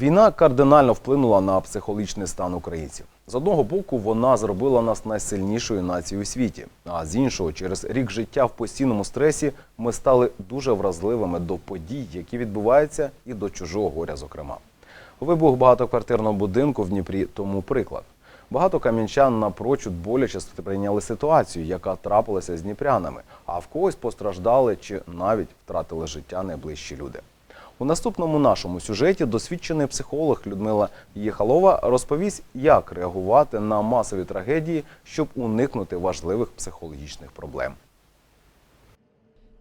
Війна кардинально вплинула на психологічний стан українців. З одного боку, вона зробила нас найсильнішою нацією у світі. А з іншого, через рік життя в постійному стресі ми стали дуже вразливими до подій, які відбуваються, і до чужого горя, зокрема. Вибух багатоквартирного будинку в Дніпрі тому приклад. Багато кам'янчан напрочуд боляче сприйняли ситуацію, яка трапилася з дніпрянами, а в когось постраждали чи навіть втратили життя найближчі люди. У наступному нашому сюжеті досвідчений психолог Людмила Єхалова розповість, як реагувати на масові трагедії, щоб уникнути важливих психологічних проблем.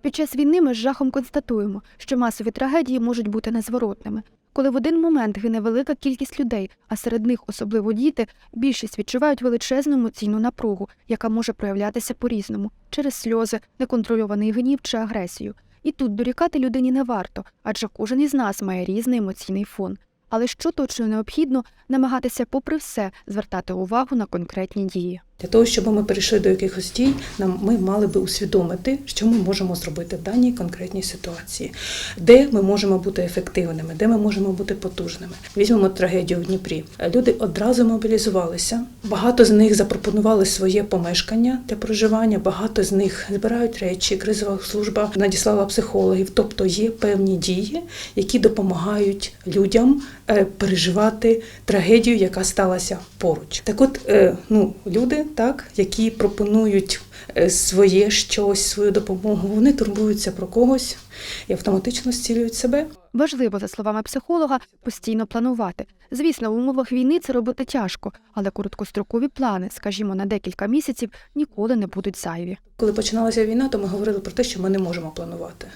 Під час війни ми з жахом констатуємо, що масові трагедії можуть бути незворотними. Коли в один момент гине велика кількість людей, а серед них особливо діти, більшість відчувають величезну емоційну напругу, яка може проявлятися по-різному через сльози, неконтрольований гнів чи агресію. І тут дорікати людині не варто, адже кожен із нас має різний емоційний фон. Але що точно необхідно, намагатися, попри все, звертати увагу на конкретні дії. Для того, щоб ми перейшли до якихось дій, нам ми мали би усвідомити, що ми можемо зробити в даній конкретній ситуації, де ми можемо бути ефективними, де ми можемо бути потужними. Візьмемо трагедію в Дніпрі. Люди одразу мобілізувалися. Багато з них запропонували своє помешкання для проживання. Багато з них збирають речі. Кризова служба надіслала психологів. Тобто є певні дії, які допомагають людям е, переживати трагедію, яка сталася поруч. Так, от е, ну люди, так які пропонують е, своє щось, свою допомогу, вони турбуються про когось і автоматично зцілюють себе. Важливо, за словами психолога, постійно планувати. Звісно, в умовах війни це робити тяжко, але короткострокові плани, скажімо, на декілька місяців, ніколи не будуть зайві. Коли починалася війна, то ми говорили про те, що ми не можемо планувати.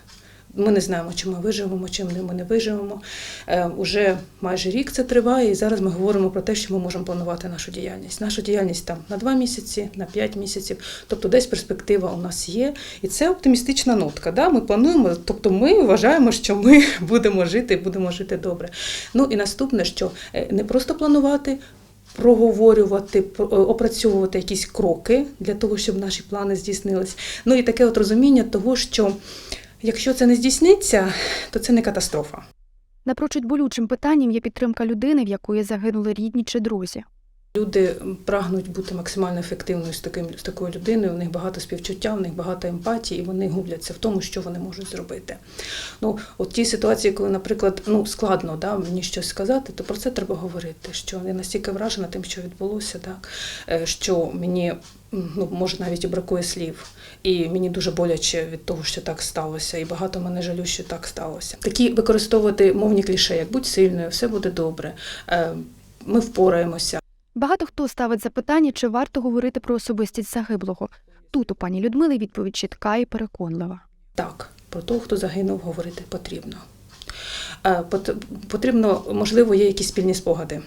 Ми не знаємо, чи ми виживемо, чим ми не виживемо. Е, уже майже рік це триває, і зараз ми говоримо про те, що ми можемо планувати нашу діяльність. Наша діяльність там на два місяці, на п'ять місяців. Тобто, десь перспектива у нас є, і це оптимістична нотка. Да? Ми плануємо, тобто ми вважаємо, що ми будемо жити, будемо жити добре. Ну і наступне, що е, не просто планувати. Проговорювати, про- е, опрацьовувати якісь кроки для того, щоб наші плани здійснились. Ну і таке от розуміння того, що якщо це не здійсниться, то це не катастрофа. Напрочуд болючим питанням є підтримка людини, в якої загинули рідні чи друзі. Люди прагнуть бути максимально ефективною з таким з такою людиною. У них багато співчуття, у них багато емпатії, і вони губляться в тому, що вони можуть зробити. Ну, от ті ситуації, коли, наприклад, ну складно да, мені щось сказати, то про це треба говорити. Що я настільки вражена тим, що відбулося, так е, що мені ну може навіть і бракує слів, і мені дуже боляче від того, що так сталося, і багато мене жалю, що так сталося. Такі використовувати мовні кліше, як будь сильною, все буде добре. е, Ми впораємося. Багато хто ставить запитання, чи варто говорити про особистість загиблого. Тут у пані Людмили відповідь чітка і переконлива. Так, про того, хто загинув, говорити потрібно. Е, Потрібно, можливо, є якісь спільні спогади,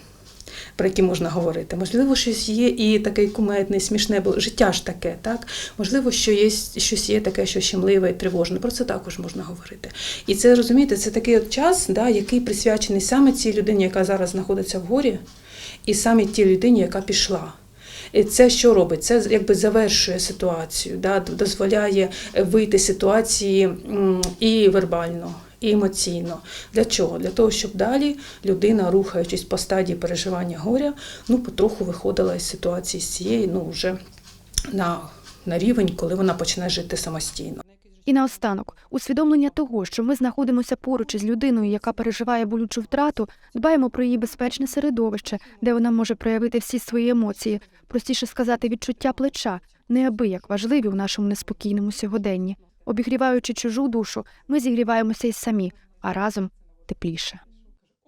про які можна говорити. Можливо, щось є і таке кумедне, смішне, бо життя ж таке, так? Можливо, що є щось є таке, що щемливе і тривожне. Про це також можна говорити. І це розумієте, це такий от час, да, який присвячений саме цій людині, яка зараз знаходиться в горі, і саме тій людині, яка пішла. І це що робить? Це якби завершує ситуацію, да, дозволяє вийти з ситуації і вербально, і емоційно. Для чого? Для того, щоб далі людина, рухаючись по стадії переживання горя, ну потроху виходила із ситуації з цієї, ну вже на, на рівень, коли вона почне жити самостійно. І наостанок, усвідомлення того, що ми знаходимося поруч із людиною, яка переживає болючу втрату, дбаємо про її безпечне середовище, де вона може проявити всі свої емоції, простіше сказати, відчуття плеча, неабияк важливі в нашому неспокійному сьогоденні. Обігріваючи чужу душу, ми зігріваємося й самі, а разом тепліше.